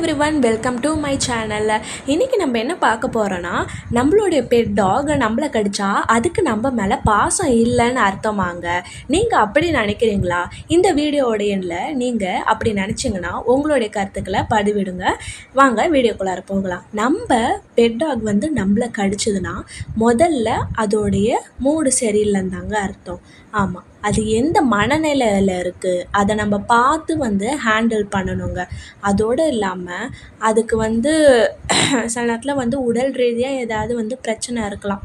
Every one welcome to my சேனலில் இன்றைக்கி நம்ம என்ன பார்க்க போகிறோன்னா நம்மளுடைய பெட் டாக் நம்மளை கடிச்சா அதுக்கு நம்ம மேலே பாசம் இல்லைன்னு அர்த்தமாங்க. நீங்கள் அப்படி நினைக்கிறீங்களா? இந்த வீடியோடையனில் நீங்கள் அப்படி நினச்சிங்கன்னா உங்களுடைய கருத்துக்களை பதிவிடுங்க. வாங்க வீடியோக்குள்ளார போகலாம். நம்ம பெட் டாக் வந்து நம்மளை கடிச்சதுன்னா முதல்ல அதோடைய மூடு சரியில்லைன்னு தாங்க அர்த்தம். ஆமாம் அது எந்த மனநிலையில் இருக்குது அதை நம்ம பார்த்து வந்து ஹேண்டில் பண்ணணுங்க. அதோடு இல்லாமல் அதுக்கு வந்து சில நேரத்தில் வந்து உடல் ரீதியாக ஏதாவது வந்து பிரச்சனை இருக்கலாம்.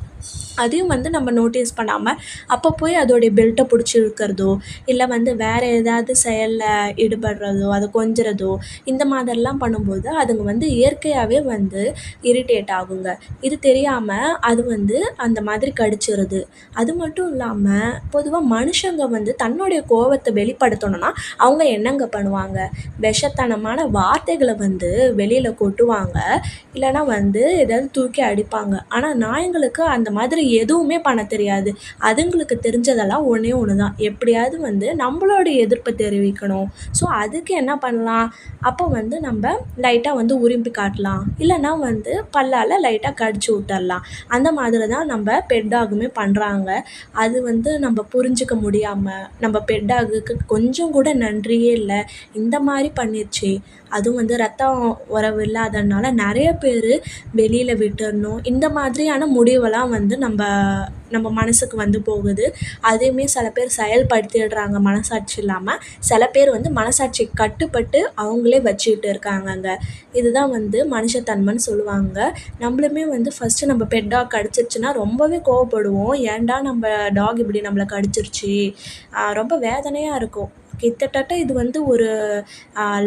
அதையும் வந்து நம்ம நோட்டீஸ் பண்ணாமல் அப்போ போய் அதோடைய பெல்ட்டை பிடிச்சி இழுக்கிறதோ இல்லை வந்து வேறு ஏதாவது செயலில் ஈடுபடுறதோ அதை கொஞ்சுறதோ இந்த மாதிரிலாம் பண்ணும்போது அதுங்க வந்து இயற்கையாகவே வந்து இரிட்டேட் ஆகுங்க. இது தெரியாமல் அது வந்து அந்த மாதிரி கடிச்சிருது. அது மட்டும் இல்லாமல் பொதுவாக மனுஷங்க வந்து தன்னுடைய கோவத்தை வெளிப்படுத்தணும்னா அவங்க என்னங்க பண்ணுவாங்க? விஷத்தனமான வார்த்தைகளை வந்து வெளியில் கொட்டுவாங்க. இல்லைனா வந்து ஏதாவது தூக்கி அடிப்பாங்க. ஆனால் நாயங்களுக்கு அந்த மாதிரி எதுவுமே பண்ண தெரியாது. அதுங்களுக்கு தெரிஞ்சதெல்லாம் ஒன்றே ஒன்று தான் எப்படியாவது வந்து நம்மளோட எதிர்ப்பை தெரிவிக்கணும். ஸோ அதுக்கு என்ன பண்ணலாம்? அப்போ வந்து நம்ம லைட்டாக வந்து உரிம்பி காட்டலாம். இல்லைன்னா வந்து பல்லால் லைட்டாக கடிச்சு விட்டுடலாம் அந்த மாதிரி தான் நம்ம பெட்டாகுமே பண்ணுறாங்க அது வந்து நம்ம புரிஞ்சுக்க முடியாமல் நம்ம பெட்டாகுக்கு கொஞ்சம் கூட நன்றியே இல்லை. இந்த மாதிரி பண்ணிடுச்சு அதுவும் வந்து ரத்தம் உறவு இல்லாதனால நிறைய பேர் வெளியில் விட்டுறணும். இந்த மாதிரியான முடிவெல்லாம் வந்து வந்து நம்ம நம்ம மனசுக்கு வந்து போகுது. அதையுமே சில பேர் செயல்படுத்திடுறாங்க மனசாட்சி இல்லாமல் சில பேர் வந்து மனசாட்சி கட்டுப்பட்டு அவங்களே வச்சுக்கிட்டு இருக்காங்கங்க. இதுதான் வந்து மனுஷத்தன்மைன்னு சொல்லுவாங்க. நம்மளுமே வந்து ஃபஸ்ட்டு நம்ம பெட் டாக் கடிச்சிருச்சுன்னா ரொம்பவே கோவப்படுவோம். ஏன்டா நம்ம டாக் இப்படி நம்மளை கடிச்சிருச்சு? ரொம்ப வேதனையாக இருக்கும். கிட்டத்தட்ட இது வந்து ஒரு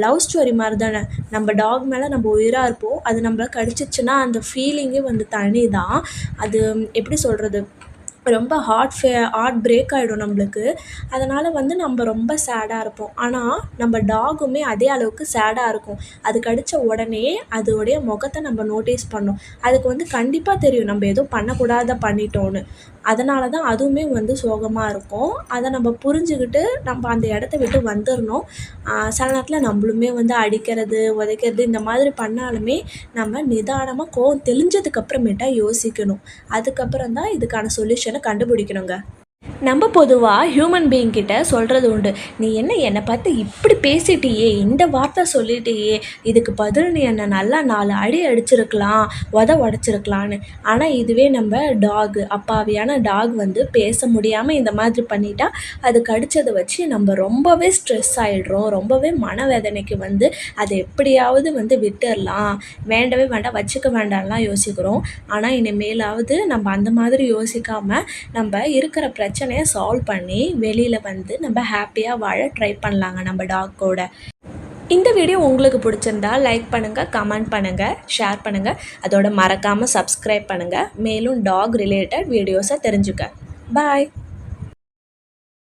லவ் ஸ்டோரி மாதிரி தானே நம்ம டாக் மேலே நம்ம உயிராக இருப்போம். அது நம்மள கடிச்சிச்சுன்னா அந்த ஃபீலிங்கே வந்து தனி தான் அது எப்படி சொல்கிறது ரொம்ப ஹார்ட் ஃபே ஹார்ட் பிரேக் ஆகிடும் நம்மளுக்கு. அதனால் வந்து நம்ம ரொம்ப சேடாக இருப்போம். ஆனால் நம்ம டாகுமே அதே அளவுக்கு சேடாக இருக்கும். அது கடித்த உடனே அதோடைய முகத்தை நம்ம நோட்டீஸ் பண்ணோம். அதுக்கு வந்து கண்டிப்பாக தெரியும். நம்ம எதுவும் பண்ணக்கூடாத பண்ணிட்டோன்னு அதனால தான் அதுவுமே வந்து சோகமாக இருக்கும். அதை நம்ம புரிஞ்சுக்கிட்டு நம்ம அந்த இடத்த விட்டு வந்துடணும் சில நேரத்தில் நம்மளுமே வந்து அடிக்கிறது உதைக்கிறது இந்த மாதிரி பண்ணாலுமே நம்ம நிதானமாக கோவம் தெளிஞ்சதுக்கப்புறமேட்டா யோசிக்கணும். அதுக்கப்புறம் தான் இதுக்கான சொல்யூஷனை கண்டுபிடிக்கணுங்க. நம்ம பொதுவாக ஹியூமன் பீயிங் கிட்ட சொல்கிறது உண்டு. நீ என்ன என்னை பார்த்து இப்படி பேசிட்டியே இந்த வார்த்தை சொல்லிட்டியே இதுக்கு பதில் நீ என்னை நல்லா நாலு அடி அடிச்சிருக்கலாம் உத உடச்சிருக்கலான்னு ஆனால் இதுவே நம்ம டாக் அப்பாவியான டாக் வந்து பேச முடியாமல் இந்த மாதிரி பண்ணிட்டா அது கடிச்சதை வச்சு நம்ம ரொம்பவே ஸ்ட்ரெஸ் ஆகிடுறோம் ரொம்பவே மனவேதனைக்கு வந்து அதை எப்படியாவது வந்து விட்டுடலாம் வேண்டவே வேண்டாம் வச்சுக்க வேண்டாம்லாம் யோசிக்கிறோம். ஆனால் இனிமேலாவது நம்ம அந்த மாதிரி யோசிக்காமல் நம்ம இருக்கிற பிரச்சனை பிரச்சனையை சால்வ் பண்ணி வெளியில் வந்து நம்ம ஹாப்பியாக வாழ ட்ரை பண்ணலாங்க நம்ம டாக்கோட இந்த வீடியோ உங்களுக்கு பிடிச்சிருந்தா லைக் பண்ணுங்கள் கமெண்ட் பண்ணுங்கள் ஷேர் பண்ணுங்கள் அதோட மறக்காமல் சப்ஸ்கிரைப் பண்ணுங்கள் மேலும் டாக் ரிலேட்டட் வீடியோஸை தெரிஞ்சுக்க. பாய்